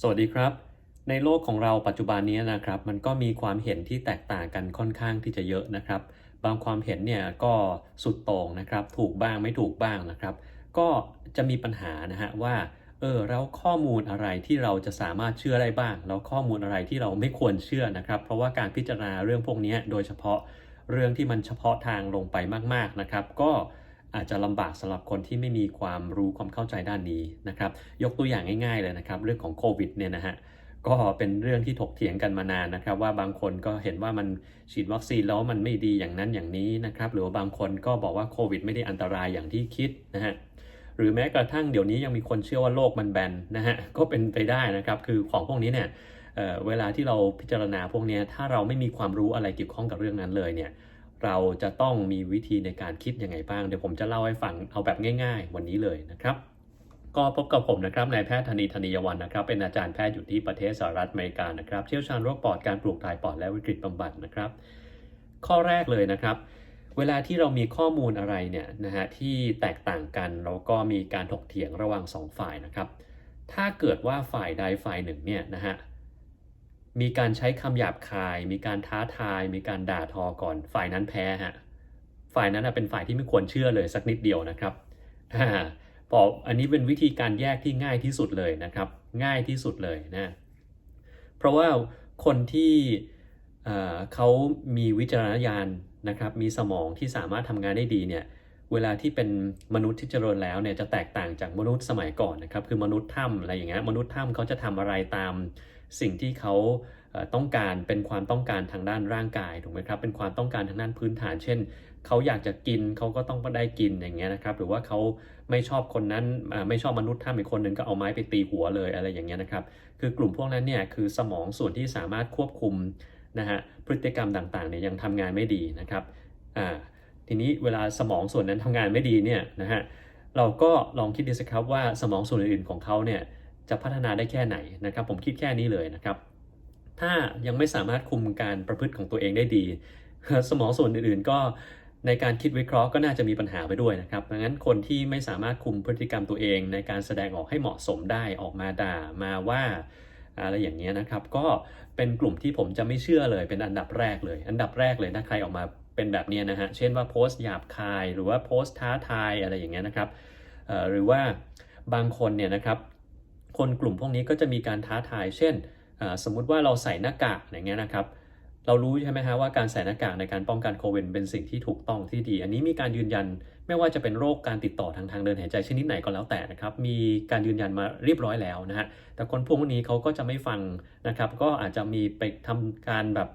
สวัสดีครับ ในโลกของเราปัจจุบันนี้นะครับ มันก็มีความเห็นที่แตกต่างกันค่อนข้างที่จะเยอะนะครับ บางความเห็นเนี่ยก็สุดโต่งนะครับ ถูกบ้างไม่ถูกบ้างนะครับ ก็จะมีปัญหานะฮะว่าเออแล้วข้อมูลอะไรที่เราจะสามารถเชื่อได้บ้าง แล้วข้อมูลอะไรที่เราไม่ควรเชื่อนะครับ เพราะว่าการพิจารณาเรื่องพวกนี้โดยเฉพาะเรื่องที่มันเฉพาะทางลงไปมากๆนะครับ ก็ อาจจะลำบากสำหรับคนที่ไม่มีความรู้ความเข้าใจด้านนี้นะครับ ยกตัวอย่างง่ายๆเลยนะครับ เรื่องของโควิดเนี่ยนะฮะก็เป็นเรื่องที่ถกเถียงกันมานานนะครับ ว่าบางคนก็เห็นว่ามันฉีดวัคซีนแล้วมันไม่ดีอย่างนั้นอย่างนี้นะครับ หรือว่าบางคนก็บอกว่าโควิดไม่ได้อันตรายอย่างที่คิดนะฮะหรือแม้กระทั่งเดี๋ยวนี้ยังมีคนเชื่อว่าโลกมันแบนนะฮะก็เป็นไปได้นะครับ คือของพวกนี้เนี่ยเเวลาที่เราพิจารณาพวกนี้ถ้าเราไม่มีความรู้อะไรเกี่ยวข้องกับเรื่องนั้นเลยเนี่ย เราจะต้องมีวิธีในการคิดยังไงบ้าง เดี๋ยวผมจะเล่าให้ฟังเอาแบบง่าย ๆ วันนี้เลยนะครับ ก็พบกับผมนะครับนายแพทย์ธนีธนียวันนะครับ เป็นอาจารย์แพทย์อยู่ที่ประเทศสหรัฐอเมริกานะครับ เชี่ยวชาญโรคปอดการปลูกถ่ายปอดและวิกฤตบำบัดนะครับ ข้อแรกเลยนะครับ เวลาที่เรามีข้อมูลอะไรเนี่ยนะฮะที่แตกต่างกันแล้วก็มีการถกเถียงระหว่างสองฝ่ายนะครับ ถ้าเกิดว่าฝ่ายใดฝ่ายหนึ่งเนี่ยนะฮะ มีการใช้คำหยาบคาย มีการท้าทาย มีการด่าทอก่อน ฝ่ายนั้นแพ้ฮะฝ่ายนั้นนะเป็นฝ่ายที่ไม่ควรเชื่อเลยสักนิดเดียวนะครับอ่าพออันนี้เป็นวิธีการแยกที่ง่ายที่สุดเลยนะครับ ง่ายที่สุดเลยนะ เพราะว่าคนที่เอ่อเขามีวิจารณญาณนะครับ มีสมองที่สามารถทำงานได้ดีเนี่ย เวลาที่เป็นมนุษย์ที่เจริญแล้วเนี่ยจะแตกต่างจากมนุษย์สมัยก่อนนะครับ คือมนุษย์ถ้ำอะไรอย่างเงี้ย มนุษย์ถ้ำเขาจะทำอะไรตาม สิ่งที่เขาต้องการเป็นความต้องการทางด้านร่างกายถูกไหมครับเป็นความต้องการทางด้านพื้นฐาน เช่นเขาอยากจะกินเขาก็ต้องได้กินอย่างเงี้ยนะครับหรือว่าเขาไม่ชอบคนนั้นไม่ชอบมนุษย์ถ้ำอีกคนหนึ่งก็เอาไม้ไปตีหัวเลยอะไรอย่างเงี้ยนะครับคือกลุ่มพวกนั้นเนี่ยคือสมองส่วนที่สามารถควบคุมนะฮะพฤติกรรมต่างๆเนี่ยยังทำงานไม่ดีนะครับอ่าทีนี้เวลาสมองส่วนนั้นทำงานไม่ดีเนี่ยนะฮะเราก็ลองคิดดูสิครับว่าสมองส่วนอื่นๆของเขาเนี่ย จะพัฒนาได้แค่ไหนนะครับ ผมคิดแค่นี้เลยนะครับ ถ้ายังไม่สามารถคุมการประพฤติของตัวเองได้ดี สมองส่วนอื่นๆก็ในการคิดวิเคราะห์ก็น่าจะมีปัญหาไปด้วยนะครับดังนั้นคนที่ไม่สามารถคุมพฤติกรรมตัวเอง ในการแสดงออกให้เหมาะสมได้ออกมาด่ามาว่าอะไรอย่างเงี้ยนะครับ ก็เป็นกลุ่มที่ผมจะไม่เชื่อเลย เป็นอันดับแรกเลย อันดับแรกเลยถ้าใครออกมาเป็นแบบนี้นะฮะ เช่นว่าโพสต์หยาบคาย หรือว่าโพสต์ท้าทายอะไรอย่างเงี้ยนะครับหรือว่าบางคนเนี่ยนะครับ คนกลุ่มพวกนี้ก็จะมีการท้าทาย เช่น สมมุติว่าเราใส่หน้ากากอย่างเงี้ยนะครับ เรารู้ใช่ไหมฮะว่าการใส่หน้ากากในการป้องกันโควิดเป็นสิ่งที่ถูกต้องที่ดี อันนี้มีการยืนยันไม่ว่าจะเป็นโรคการติดต่อทางทางเดินหายใจชนิดไหนก็แล้วแต่นะครับ มีการยืนยันมาเรียบร้อยแล้วนะฮะ แต่คนพวกนี้เขาก็จะไม่ฟังนะครับ ก็อาจจะมีไปทำการแบบ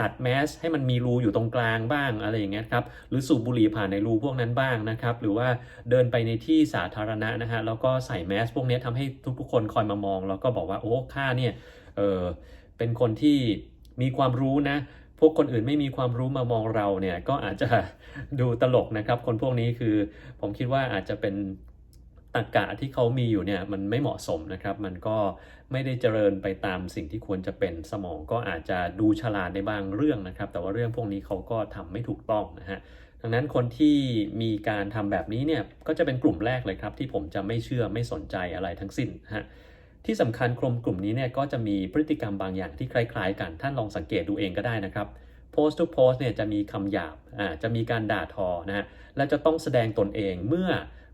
ตัดแมสให้มันมีรูอยู่ตรงกลางบ้างอะไรอย่างเงี้ยครับหรือสูบบุหรี่ผ่านในรูพวกนั้นบ้างนะครับหรือว่าเดินไปในที่สาธารณะนะฮะแล้วก็ใส่แมสพวกนี้ทำให้ทุกๆ คนคอยมามอง แล้วก็บอกว่าโอ้ข้าเนี่ยเออเป็นคนที่มีความรู้นะพวกคนอื่นไม่มีความรู้มามองเราเนี่ยก็อาจจะดูตลกนะครับ คนพวกนี้คือผมคิดว่าอาจจะเป็น ตรรกะที่เขามีอยู่เนี่ยมันไม่เหมาะสมนะครับ มันก็ไม่ได้เจริญไปตามสิ่งที่ควรจะเป็นสมองก็อาจจะดูฉลาดในบางเรื่องนะครับ แต่ว่าเรื่องพวกนี้เขาก็ทำไม่ถูกต้องนะฮะดังนั้นคนที่มีการทำแบบนี้เนี่ยก็จะเป็นกลุ่มแรกเลยครับ ที่ผมจะไม่เชื่อไม่สนใจอะไรทั้งสิ้นฮะที่สำคัญกลุ่มกลุ่มนี้เนี่ยก็จะมีพฤติกรรมบางอย่างที่คล้าย ๆ กันท่านลองสังเกตดูเองก็ได้นะครับโพสต์ทุกโพสต์เนี่ยจะมีคำหยาบอ่าจะมีการด่าทอนะฮะและจะต้องแสดงตนเองเมื่อ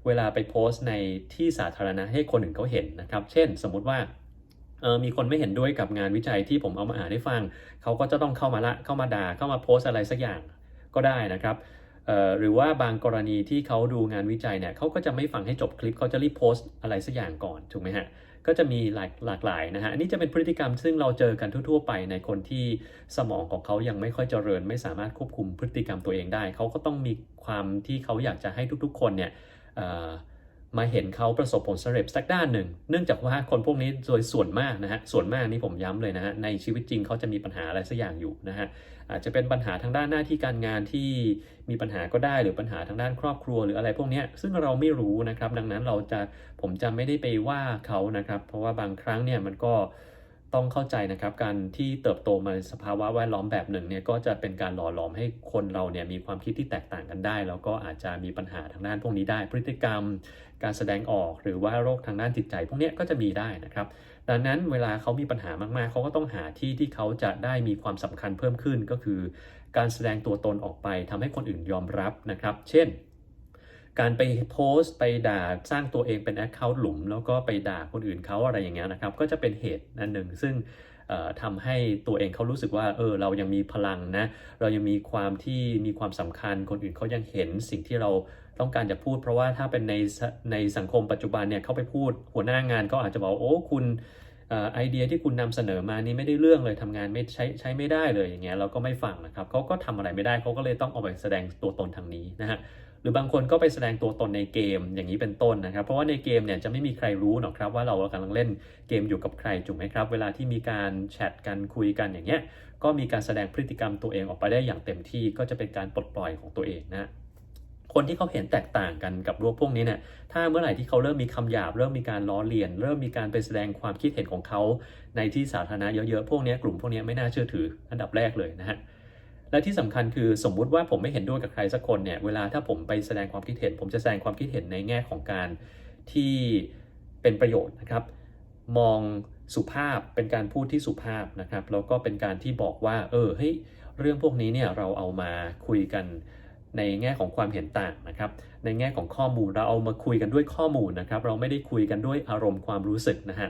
เวลาไปโพสต์ในที่สาธารณะให้คนอื่นเขาเห็นนะครับ เช่น สมมุติว่าออมีคนไม่เห็นด้วยกับงานวิจัยที่ผมเอามาอ่านให้ฟัง เขาก็จะต้องเข้ามาละ เข้ามาด่า เข้ามาโพสอะไรสักอย่างก็ได้นะครับ หรือว่าบางกรณีที่เขาดูงานวิจัยเนี่ยเขาก็จะไม่ฟังให้จบคลิป เขาจะรีบโพสต์อะไรสักอย่างก่อน ถูกไหมฮะ ก็จะมีหลากหลากหลายนะฮะอันนี้จะเป็นพฤติกรรมซึ่งเราเจอกันทั่ว ๆ ไปในคนที่สมองของเขายังไม่ค่อยเจริญ ไม่สามารถควบคุมพฤติกรรมตัวเองได้ เขาก็ต้องมีความที่เขาอยากจะให้ทุกๆ คนเนี่ย มาเห็นเขาประสบผลสำเร็จสักด้านหนึ่ง เนื่องจากว่าคนพวกนี้โดยส่วนมากนะฮะ ส่วนมากนี่ผมย้ำเลยนะฮะ ในชีวิตจริงเขาจะมีปัญหาอะไรสักอย่างอยู่นะฮะ อาจจะเป็นปัญหาทางด้านหน้าที่การงานที่มีปัญหาก็ได้ หรือปัญหาทางด้านครอบครัวหรืออะไรพวกนี้ซึ่งเราไม่รู้นะครับ ดังนั้นเราจะ ผมจะไม่ได้ไปว่าเขานะครับ เพราะว่าบางครั้งเนี่ยมันก็ ต้องเข้าใจนะครับการที่เติบโตมาในสภาวะแวดล้อมแบบหนึ่งเนี่ยก็จะเป็นการหล่อหลอมให้คนเราเนี่ยมีความคิดที่แตกต่างกันได้ แล้วก็อาจจะมีปัญหาทางด้านพวกนี้ได้ พฤติกรรม การแสดงออกหรือว่าโรคทางด้านจิตใจ พวกนี้ก็จะมีได้นะครับ ดังนั้นเวลาเขามีปัญหามากๆ เขาก็ต้องหาที่ที่เขาจะได้มีความสำคัญเพิ่มขึ้นก็คือ การแสดงตัวตนออกไปทำให้คนอื่นยอมรับนะครับ เช่น การไปโพสต์ไปด่าสร้างตัวเองเป็น Account หลุม แล้วก็ไปด่าคนอื่นเขาอะไรอย่างเงี้ยนะครับก็จะเป็นเหตุอันหนึ่งซึ่งเอ่อทำให้ตัวเองเขารู้สึกว่าเออเรายังมีพลังนะเรายังมีความที่มีความสำคัญคนอื่นเขายังเห็นสิ่งที่เราต้องการจะพูด เพราะว่าถ้าเป็นในในสังคมปัจจุบันเนี่ยเขาไปพูดหัวหน้างานก็อาจจะบอกโอ้คุณออไอเดียที่คุณนำเสนอมานี่ไม่ได้เรื่องเลยทำงานไม่ใช้ใช้ไม่ได้เลยอย่างเงี้ยเราก็ไม่ฟังนะครับเขาก็ทำอะไรไม่ได้เขาก็เลยต้องเอาไปแสดงตัวตนทางนี้นะฮะ หรือบางคนก็ไปแสดงตัวตนในเกมอย่างนี้เป็นต้นนะครับ เพราะว่าในเกมเนี่ยจะไม่มีใครรู้หรอกครับว่าเรากำลังเล่นเกมอยู่กับใครถูกไหมครับ เวลาที่มีการแชทกันคุยกันอย่างเงี้ยก็มีการแสดงพฤติกรรมตัวเองออกไปได้อย่างเต็มที่ก็จะเป็นการปลดปล่อยของตัวเองนะคนที่เขาเห็นแตกต่างกันกับรูปพวกนี้เนี่ย ถ้าเมื่อไหร่ที่เขาเริ่มมีคำหยาบ เริ่มมีการล้อเลียน เริ่มมีการไปแสดงความคิดเห็นของเขา ในที่สาธารณะเยอะๆ พวกนี้กลุ่มพวกนี้ไม่น่าเชื่อถืออันดับแรกเลยนะฮะ และที่สำคัญคือสมมุติว่าผมไม่เห็นด้วยกับใครสักคนเนี่ยเวลาถ้าผมไปแสดงความคิดเห็น ผมจะแสดงความคิดเห็นในแง่ของการที่เป็นประโยชน์นะครับ มองสุภาพเป็นการพูดที่สุภาพนะครับแล้วก็เป็นการที่บอกว่า เออเฮ้ยเรื่องพวกนี้เนี่ยเราเอามาคุยกันในแง่ของความเห็นต่างนะครับ ในแง่ของข้อมูลเราเอามาคุยกันด้วยข้อมูลนะครับ เราไม่ได้คุยกันด้วยอารมณ์ความรู้สึกนะฮะ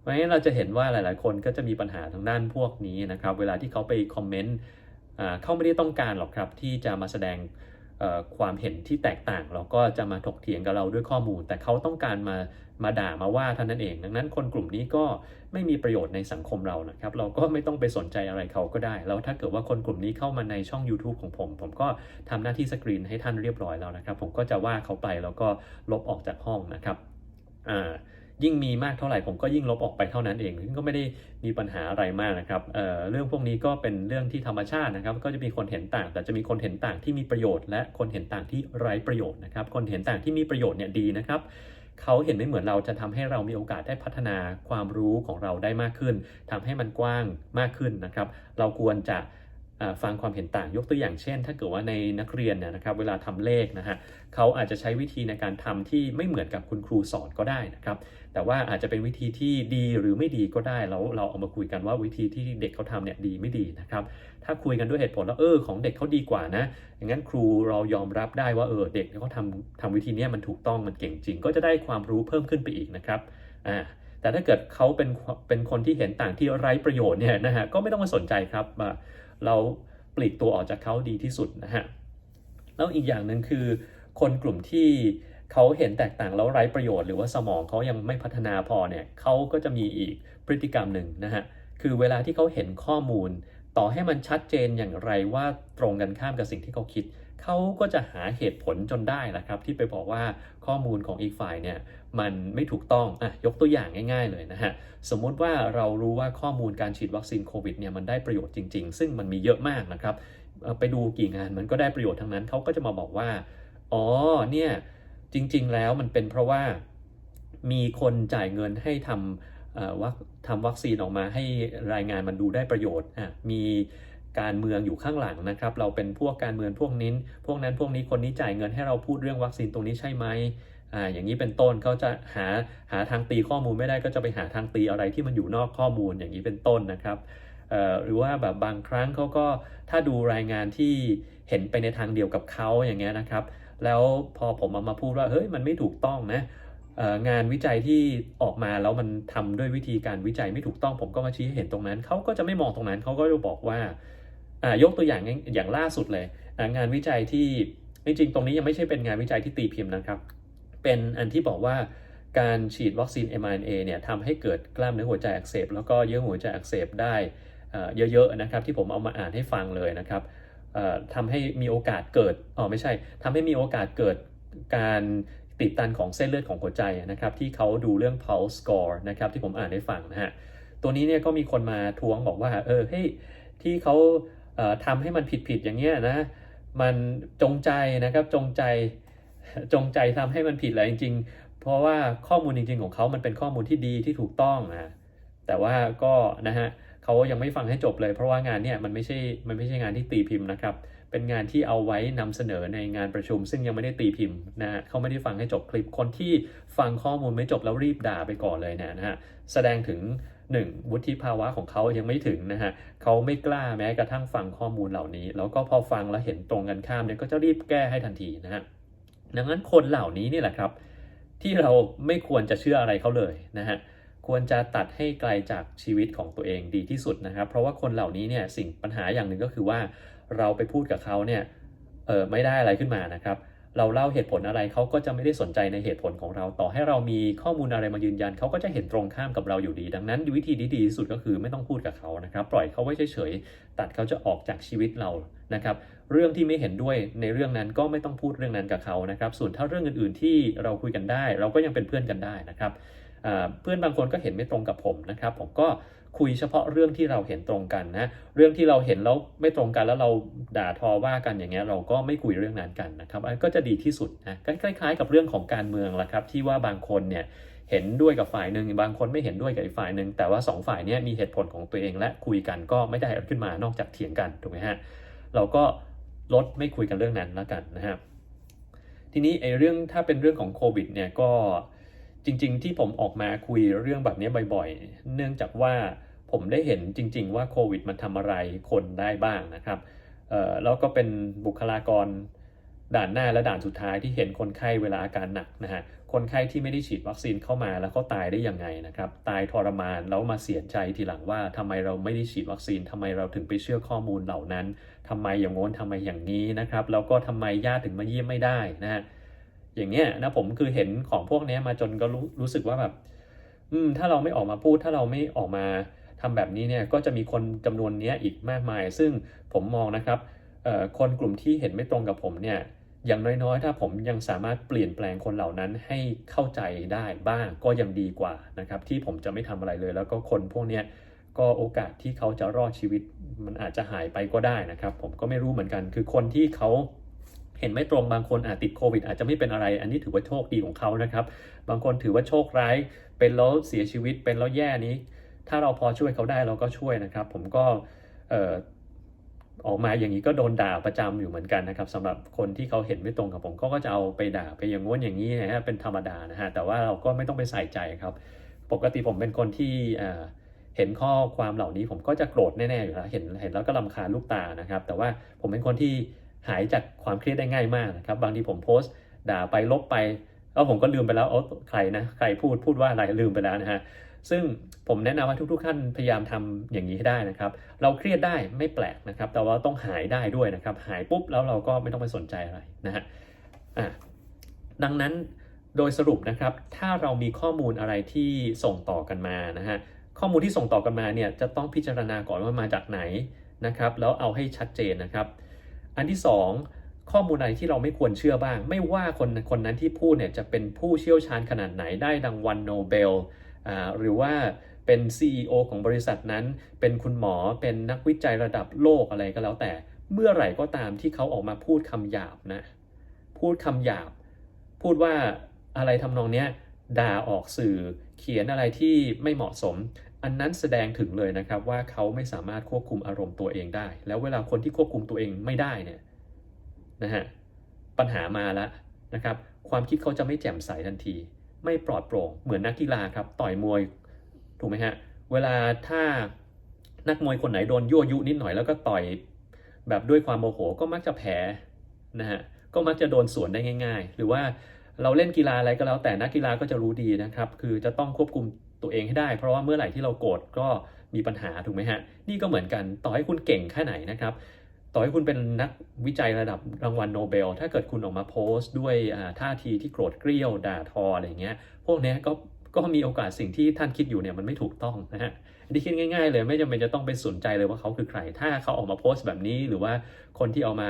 เพราะฉะนั้นเราจะเห็นว่าหลาย ๆ คนก็จะมีปัญหาทางด้านพวกนี้นะครับ เวลาที่เขาไปคอมเมนต์ เขาไม่ได้ต้องการหรอกครับที่จะมาแสดงความเห็นที่แตกต่างเราก็จะมาถกเถียงกับเราด้วยข้อมูล แต่เขาต้องการมามาด่ามาว่าเท่านั้นเอง ดังนั้นคนกลุ่มนี้ก็ไม่มีประโยชน์ในสังคมเรานะครับ เราก็ไม่ต้องไปสนใจอะไรเขาก็ได้ แล้วถ้าเกิดว่าคนกลุ่มนี้เข้ามาในช่อง YouTube ของผม ผมก็ทำหน้าที่สกรีนให้ท่านเรียบร้อยแล้วนะครับ ผมก็จะว่าเขาไปแล้วก็ลบออกจากห้องนะครับอ่า ยิ่งมีมากเท่าไหร่ผมก็ยิ่งลบออกไปเท่านั้นเองซึ่งก็ไม่ได้มีปัญหาอะไรมากนะครับเเรื่องพวกนี้ก็เป็นเรื่องที่ธรรมชาตินะครับ ก็จะมีคนเห็นต่าง แต่จะมีคนเห็นต่างที่มีประโยชน์ และคนเห็นต่างที่ไร้ประโยชน์นะครับ คนเห็นต่างที่มีประโยชน์เนี่ยดีนะครับเขาเห็นไม่เหมือนเราจะทำให้เรามีโอกาสได้พัฒนาความรู้ของเราได้มากขึ้นทำให้มันกว้างมากขึ้นนะครับ เราควรจะฟังความเห็นต่างยกตัวอย่างเช่น ถ้าเกิดว่าในนักเรียนเนี่ยนะครับเวลาทำเลขนะฮะเขาอาจจะใช้วิธีในการทำที่ไม่เหมือนกับคุณครูสอนก็ได้นะครับ แต่ว่าอาจจะเป็นวิธีที่ดีหรือไม่ดีก็ได้แล้วเราเอามาคุยกันว่าวิธีที่เด็กเขาทำเนี่ยดีไม่ดีนะครับ ถ้าคุยกันด้วยเหตุผลแล้วเออของเด็กเขาดีกว่านะอย่างนั้นครูเรายอมรับได้ว่าเออเด็กเขาทำทำวิธีนี้มันถูกต้องมันเก่งจริง ก็จะได้ความรู้เพิ่มขึ้นไปอีกนะครับอ่าแต่ถ้าเกิดเขาเป็นเป็นคนที่เห็นต่างที่ไร้ประโยชน์เนี่ยนะฮะก็ไม่ต้องมาสนใจครับเราปลีกตัวออกจากเขาดีที่สุดนะฮะแล้วอีกอย่างหนึ่งคือคนกลุ่มที่ เขาเห็นแตกต่างแล้วไร้ประโยชน์หรือว่าสมองเขายังไม่พัฒนาพอเนี่ยเขาก็จะมีอีกพฤติกรรมหนึ่งนะฮะคือเวลาที่เขาเห็นข้อมูล ต่อให้มันชัดเจนอย่างไรว่าตรงกันข้ามกับสิ่งที่เขาคิดเขาก็จะหาเหตุผลจนได้นะครับ ที่ไปบอกว่าข้อมูลของอีกฝ่ายเนี่ยมันไม่ถูกต้องอะยกตัวอย่างง่าย ๆ เลยนะฮะสมมุติว่าเรารู้ว่าข้อมูลการฉีดวัคซีนโควิดเนี่ยมันได้ประโยชน์จริง ๆ ซึ่งมันมีเยอะมากนะครับ ไปดูกี่งานมันก็ได้ประโยชน์ทั้งนั้นเขาก็จะมาบอกว่าอ๋อเนี่ย จริง ๆ แล้วมันเป็นเพราะว่ามีคนจ่ายเงินให้ทำวัคทำวัคซีนออกมาให้รายงานมันดูได้ประโยชน์อะมีการเมืองอยู่ข้างหลังนะครับ เราเป็นพวกการเมืองพวกนี้ พวกนั้นพวกนี้คนนี้จ่ายเงินให้เราพูดเรื่องวัคซีนตรงนี้ใช่ไหมอ่าอย่างนี้เป็นต้นเขาจะหาหาทางตีข้อมูลไม่ได้ก็จะไปหาทางตีอะไรที่มันอยู่นอกข้อมูลอย่างนี้เป็นต้นนะครับเอ่อหรือว่าแบบบางครั้งเขาก็ถ้าดูรายงานที่เห็นไปในทางเดียวกับเขาอย่างเงี้ยนะครับ แล้วพอผมเอามาพูดว่าเฮ้ยมันไม่ถูกต้องนะงานวิจัยที่ออกมาแล้วมันทำด้วยวิธีการวิจัยไม่ถูกต้อง ผมก็มาชี้ให้เห็นตรงนั้นเขาก็จะไม่มองตรงนั้นเขาก็จะบอกว่าายกตัวอย่างอย่างล่าสุดเลย งานวิจัยที่จริงๆตรงนี้ยังไม่ใช่เป็นงานวิจัยที่ตีพิมพ์นะครับ เป็นอันที่บอกว่าการฉีดวัคซีน mRNA เนี่ยทำให้เกิดกล้ามเนื้อหัวใจอักเสบแล้วก็เยื่อหัวใจอักเสบได้เยอะๆนะครับ ที่ผมเอามาอ่านให้ฟังเลยนะครับ ทำให้มีโอกาสเกิดอ๋อไม่ใช่ทำให้มีโอกาสเกิดการติดตันของเส้นเลือดของหัวใจนะครับ ที่เขาดูเรื่อง pulse score นะครับ ที่ผมอ่านให้ฟังนะฮะ ตัวนี้เนี่ยก็มีคนมาท้วงบอกว่า เออเฮ้ยที่เขาเอ่อทำให้มันผิดๆอย่างเงี้ยนะ มันจงใจนะครับจงใจจงใจทำให้มันผิดแหละจริง ๆ เพราะว่าข้อมูลจริง ๆ ของเขามันเป็นข้อมูลที่ดีที่ถูกต้องนะแต่ว่าก็นะฮะเขายังไม่ฟังให้จบเลย เพราะว่างานเนี่ยมันไม่ใช่มันไม่ใช่งานที่ตีพิมพ์นะครับ เป็นงานที่เอาไว้นำเสนอในงานประชุม ซึ่งยังไม่ได้ตีพิมพ์นะฮะเขาไม่ได้ฟังให้จบคลิปคนที่ฟังข้อมูลไม่จบแล้วรีบด่าไปก่อนเลยเนยนะฮะแสดงถึง 1. วุฒิภาวะของเขายังไม่ถึงนะฮะเขาไม่กล้าแม้กระทั่งฟังข้อมูลเหล่านี้ แล้วก็พอฟังแล้วเห็นตรงกันข้ามเนี่ยก็จะรีบแก้ให้ทันทีนะฮะดังนั้นคนเหล่านี้นี่แหละครับ ที่เราไม่ควรจะเชื่ออะไรเขาเลยนะฮะ ควรจะตัดให้ไกลจากชีวิตของตัวเองดีที่สุดนะครับ เพราะว่าคนเหล่านี้เนี่ยสิ่งปัญหาอย่างหนึ่งก็คือว่าเราไปพูดกับเขาเนี่ยเออไม่ได้อะไรขึ้นมานะครับ เราเล่าเหตุผลอะไรเขาก็จะไม่ได้สนใจในเหตุผลของเรา ต่อให้เรามีข้อมูลอะไรมายืนยันเขาก็จะเห็นตรงข้ามกับเราอยู่ดี ดังนั้นวิธีที่ดีที่สุดก็คือไม่ต้องพูดกับเขานะครับ ปล่อยเขาไว้เฉยๆตัดเขาจะออกจากชีวิตเรานะครับ เรื่องที่ไม่เห็นด้วยในเรื่องนั้นก็ไม่ต้องพูดเรื่องนั้นกับเขานะครับ ส่วนถ้าเรื่องอื่น ๆ ที่เราคุยกันได้ เราก็ยังเป็นเพื่อนกันได้นะครับ เพื่อนบางคนก็เห็นไม่ตรงกับผมนะครับ ผมก็คุยเฉพาะเรื่องที่เราเห็นตรงกันนะ เรื่องที่เราเห็นแล้วไม่ตรงกันแล้วเราด่าทอว่ากันอย่างเงี้ยเราก็ไม่คุยเรื่องนั้นกันนะครับอันก็จะดีที่สุดนะคล้าย ๆ กับเรื่องของการเมืองละครับ ที่ว่าบางคนเนี่ยเห็นด้วยกับฝ่ายหนึ่งบางคนไม่เห็นด้วยกับอีกฝ่ายหนึ่งแต่ว่าสองฝ่ายนี้มีเหตุผลของตัวเองและคุยกันก็ไม่ได้อะไรขึ้นมานอกจากเถียงกันถูกไหมฮะเราก็ลดไม่คุยกันเรื่องนั้นแล้วกันนะครับทีนี้ไอ้เรื่องถ้าเป็นเรื่องของโควิดเนี่ยก็ จริง ๆ ที่ผมออกมาคุยเรื่องแบบนี้บ่อยๆ เนื่องจากว่าผมได้เห็นจริง ๆ ว่าโควิดมันทำอะไรคนได้บ้างนะครับแล้วก็เป็นบุคลากรด่านหน้าและด่านสุดท้ายที่เห็นคนไข้เวลาอาการหนักนะฮะ คนไข้ที่ไม่ได้ฉีดวัคซีนเข้ามาแล้วเขาตายได้ยังไงนะครับ ตายทรมานแล้วมาเสียใจทีหลังว่าทำไมเราไม่ได้ฉีดวัคซีนทำไมเราถึงไปเชื่อข้อมูลเหล่านั้นทำไมอย่างโน้นทำไมอย่างนี้นะครับ แล้วก็ทำไมญาติถึงมาเยี่ยมไม่ได้นะฮะ อย่างเงี้ยนะผมคือเห็นของพวกนี้มาจนก็รู้รู้สึกว่าแบบ อืม ถ้าเราไม่ออกมาพูด ถ้าเราไม่ออกมาทำแบบนี้เนี่ยก็จะมีคนจำนวนเนี้ยอีกมากมาย ซึ่งผมมองนะครับเอ่อคนกลุ่มที่เห็นไม่ตรงกับผมเนี่ยอย่างน้อยๆ ถ้าผมยังสามารถเปลี่ยนแปลงคนเหล่านั้นให้เข้าใจได้บ้างก็ยังดีกว่านะครับ ที่ผมจะไม่ทำอะไรเลย แล้วก็คนพวกเนี้ยก็โอกาสที่เขาจะรอดชีวิตมันอาจจะหายไปก็ได้นะครับ ผมก็ไม่รู้เหมือนกัน คือคนที่เขา เห็นไม่ตรงบางคนอาจติดโควิด อาจจะไม่เป็นอะไร อันนี้ถือว่าโชคดีของเขานะครับ บางคนถือว่าโชคร้าย เป็นแล้วเสียชีวิตเป็นแล้วแย่นี้ ถ้าเราพอช่วยเขาได้เราก็ช่วยนะครับ ผมก็เอ่อออกมาอย่างนี้ก็โดนด่าประจำอยู่เหมือนกันนะครับสำหรับคนที่เขาเห็นไม่ตรงกับผมเขาก็จะเอาไปด่าไปอย่างง้นอย่างนี้นะฮะเป็นธรรมดานะฮะแต่ว่าเราก็ไม่ต้องไปใส่ใจครับ ปกติผมเป็นคนที่เอ่อเห็นข้อความเหล่านี้ผมก็จะโกรธแน่ๆอยู่แล้วเห็นเห็นแล้วก็ลำคาญลูกตานะครับ แต่ว่าผมเป็นคนที่ หายจากความเครียดได้ง่ายมากนะครับ บางทีผมโพสต์ ด่าไปลบไปแล้วผมก็ลืมไปแล้วเออใครนะใครพูดพูดว่าอะไรลืมไปแล้วนะฮะซึ่งผมแนะนำว่าทุก ๆ ท่านพยายามทำอย่างนี้ให้ได้นะครับ เราเครียดได้ไม่แปลกนะครับ แต่ว่าต้องหายได้ด้วยนะครับ หายปุ๊บแล้วเราก็ไม่ต้องไปสนใจอะไรนะฮะอะดังนั้นโดยสรุปนะครับ ถ้าเรามีข้อมูลอะไรที่ส่งต่อกันมานะฮะข้อมูลที่ส่งต่อกันมาเนี่ยจะต้องพิจารณาก่อนว่ามาจากไหนนะครับ แล้วเอาให้ชัดเจนนะครับ อันที่สองข้อมูลอะไรที่เราไม่ควรเชื่อบ้าง ไม่ว่าคนคนนั้นที่พูดเนี่ยจะเป็นผู้เชี่ยวชาญขนาดไหนได้รางวัลโนเบลหรือว่าเป็น CEO ของบริษัทนั้น เป็นคุณหมอเป็นนักวิจัยระดับโลกอะไรก็แล้วแต่ เมื่อไหร่ก็ตามที่เขาออกมาพูดคำหยาบนะ พูดคำหยาบ พูดว่าอะไรทำนองเนี้ยด่าออกสื่อเขียนอะไรที่ไม่เหมาะสม อันนั้นแสดงถึงเลยนะครับว่าเขาไม่สามารถควบคุมอารมณ์ตัวเองได้ แล้วเวลาคนที่ควบคุมตัวเองไม่ได้เนี่ยนะฮะปัญหามาแล้วนะครับความคิดเขาจะไม่แจ่มใสทันที ไม่ปลอดโปร่งเหมือนนักกีฬาครับต่อยมวยถูกไหมฮะเวลาถ้านักมวยคนไหนโดนยั่วยุนิดหน่อยแล้วก็ต่อยแบบด้วยความโมโหก็มักจะแพ้นะฮะก็มักจะโดนสวนได้ง่าย ๆ หรือว่าเราเล่นกีฬาอะไรก็แล้วแต่นักกีฬาก็จะรู้ดีนะครับ คือจะต้องควบคุม ตัวเองให้ได้ เพราะว่าเมื่อไหร่ที่เราโกรธก็มีปัญหาถูกไหมฮะ นี่ก็เหมือนกันต่อให้คุณเก่งแค่ไหนนะครับ ต่อให้คุณเป็นนักวิจัยระดับรางวัลโนเบล ถ้าเกิดคุณออกมาโพสต์ด้วยท่าทีที่โกรธเกรี้ยวด่าทออะไรเงี้ย พวกนี้ก็ก็มีโอกาสสิ่งที่ท่านคิดอยู่เนี่ยมันไม่ถูกต้องนะฮะอันนี้คิดง่ายๆเลยไม่จำเป็นจะต้องไปสนใจเลยว่าเขาคือใคร ถ้าเขาออกมาโพสต์แบบนี้หรือว่าคนที่เอามา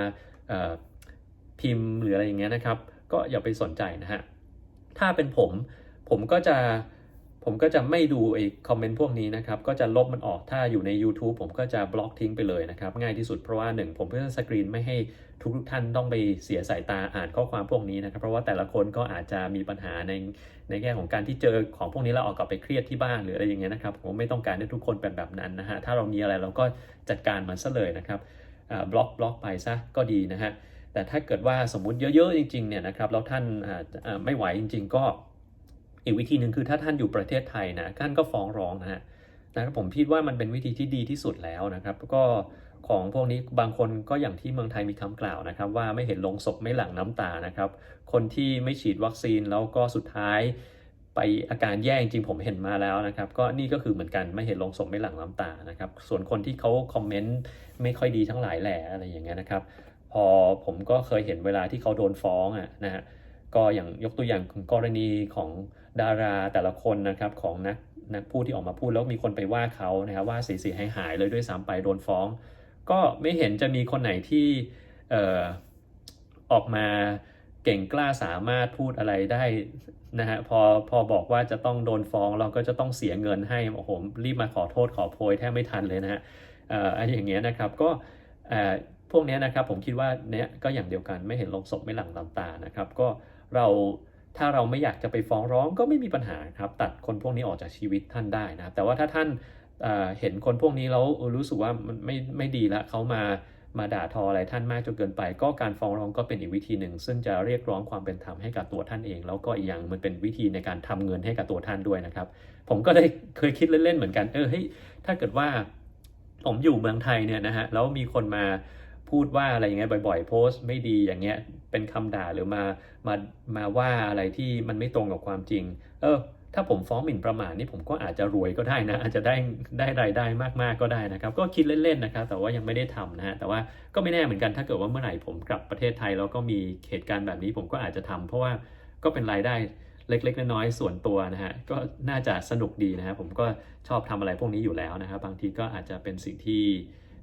พิมพ์หรืออะไรอย่างเงี้ยนะครับ ก็อย่าไปสนใจนะฮะ ถ้าเป็นผมผมก็จะ ผมก็จะไม่ดูไอ้คอมเมนต์พวกนี้นะครับก็จะลบมันออกถ้าอยู่ใน YouTube ผมก็จะบล็อกทิ้งไปเลยนะครับ ง่ายที่สุดเพราะว่าหนึ่งผมเพื่อสกรีนไม่ให้ทุกทุกท่านต้องไปเสียสายตาอ่านข้อความพวกนี้นะครับ เพราะว่าแต่ละคนก็อาจจะมีปัญหาในในแง่ของการที่เจอของพวกนี้แล้วออกกลับไปเครียดที่บ้านหรืออะไรอย่างเงี้ยนะครับผมไม่ต้องการให้ทุกคนเป็นแบบนั้นนะฮะถ้าเรามีอะไรเราก็จัดการมันซะเลยนะครับอ่าบล็อกบล็อกไปซะก็ดีนะฮะแต่ถ้าเกิดว่าสมมุติเยอะๆจริงๆเนี่ยนะครับแล้วท่านอ่าไม่ไหวจริง ๆ ก็ อีกวิธีหนึ่งคือถ้าท่านอยู่ประเทศไทยนะท่านก็ฟ้องร้องนะฮะนะครับผมคิดว่ามันเป็นวิธีที่ดีที่สุดแล้วนะครับก็ของพวกนี้บางคนก็อย่างที่เมืองไทยมีคำกล่าวนะครับ ว่าไม่เห็นลงศพไม่หลั่งน้ำตานะครับ คนที่ไม่ฉีดวัคซีนแล้วก็สุดท้ายไปอาการแย่จริงผมเห็นมาแล้วนะครับ ก็นี่ก็คือเหมือนกันไม่เห็นลงศพไม่หลั่งน้ำตานะครับ ส่วนคนที่เขาคอมเมนต์ไม่ค่อยดีทั้งหลายแหล่อะไรอย่างเงี้ยนะครับ พอผมก็เคยเห็นเวลาที่เขาโดนฟ้องอะนะฮะ ก็อย่างยกตัวอย่างกรณีของดาราแต่ละคนนะครับของนักนักพูดที่ออกมาพูดแล้วมีคนไปว่าเขานะครับว่าเสียหายหายเลยด้วยซ้ำไปโดนฟ้อง ก็ไม่เห็นจะมีคนไหนที่เอ่อออกมาเก่งกล้าสามารถพูดอะไรได้นะฮะพอพอบอกว่าจะต้องโดนฟ้องเราก็จะต้องเสียเงินให้โอ้โหรีบมาขอโทษขอโพยแทบไม่ทันเลยนะฮะเอ่ออะไรอย่างเงี้ยนะครับก็เอ่อพวกนี้นะครับผมคิดว่าเนี้ยก็อย่างเดียวกันไม่เห็นลงศพไม่หลังน้ำตานะครับก็ เราถ้าเราไม่อยากจะไปฟ้องร้องก็ไม่มีปัญหาครับ ตัดคนพวกนี้ออกจากชีวิตท่านได้นะครับแต่ว่าถ้าท่านเเห็นคนพวกนี้แล้วรู้สึกว่ามันไม่ไม่ดีละเขามามาด่าทออะไรท่านมากจนเกินไป ก็การฟ้องร้องก็เป็นอีกวิธีหนึ่ง ซึ่งจะเรียกร้องความเป็นธรรมให้กับตัวท่านเอง แล้วก็อีกอย่างมันเป็นวิธีในการทำเงินให้กับตัวท่านด้วยนะครับ ผมก็ได้เคยคิดเล่นๆเหมือนกันเออเฮ้ยถ้าเกิดว่าผมอยู่เมืองไทยเนี่ยนะฮะแล้วมีคนมา พูดว่าอะไรอย่างเงี้ยบ่อยๆ โพสต์ไม่ดีอย่างเงี้ยเป็นคำด่าหรือมามามาว่าอะไรที่มันไม่ตรงกับความจริง เออ ถ้าผมฟ้องหมิ่นประมาทนี่ผมก็อาจจะรวยก็ได้นะ อาจจะได้ได้รายได้มากๆก็ได้นะครับ ก็คิดเล่นๆนะครับ แต่ว่ายังไม่ได้ทำนะฮะแต่ว่าก็ไม่แน่เหมือนกันถ้าเกิดว่าเมื่อไหร่ผมกลับประเทศไทยแล้วก็มีเหตุการณ์แบบนี้ผมก็อาจจะทำเพราะว่าก็เป็นรายได้เล็กๆ น้อยๆส่วนตัวนะฮะก็น่าจะสนุกดีนะฮะผมก็ชอบทำอะไรพวกนี้อยู่แล้วนะครับบางทีก็อาจจะเป็นสิ่งที่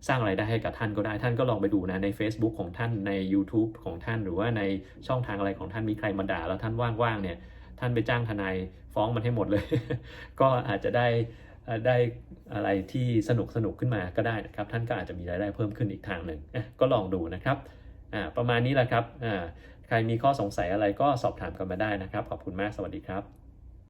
สร้างไรายได้ให้กับท่านก็ได้ท่านก็ลองไปดูนะใน Facebook ของท่านใน YouTube ของท่านหรือว่าในช่องทางอะไรของท่านมีใครมาด่าแล้วท่านว่างๆเนี่ยท่านไปจ้างทนายฟ้องมันให้หมดเลย ก็อาจจะได้ได้อะไรที่สนุกสนุกขึ้นมาก็ได้นะครับ ท่านก็อาจจะมีรายได้เพิ่มขึ้นอีกทางหนึ่งก็ลองดูนะครับอ่าประมาณนี้แหละครับอ่าใครมีข้อสงสัยอะไรก็สอบถามกันมาได้นะครับ ขอบคุณมากสวัสดีครับ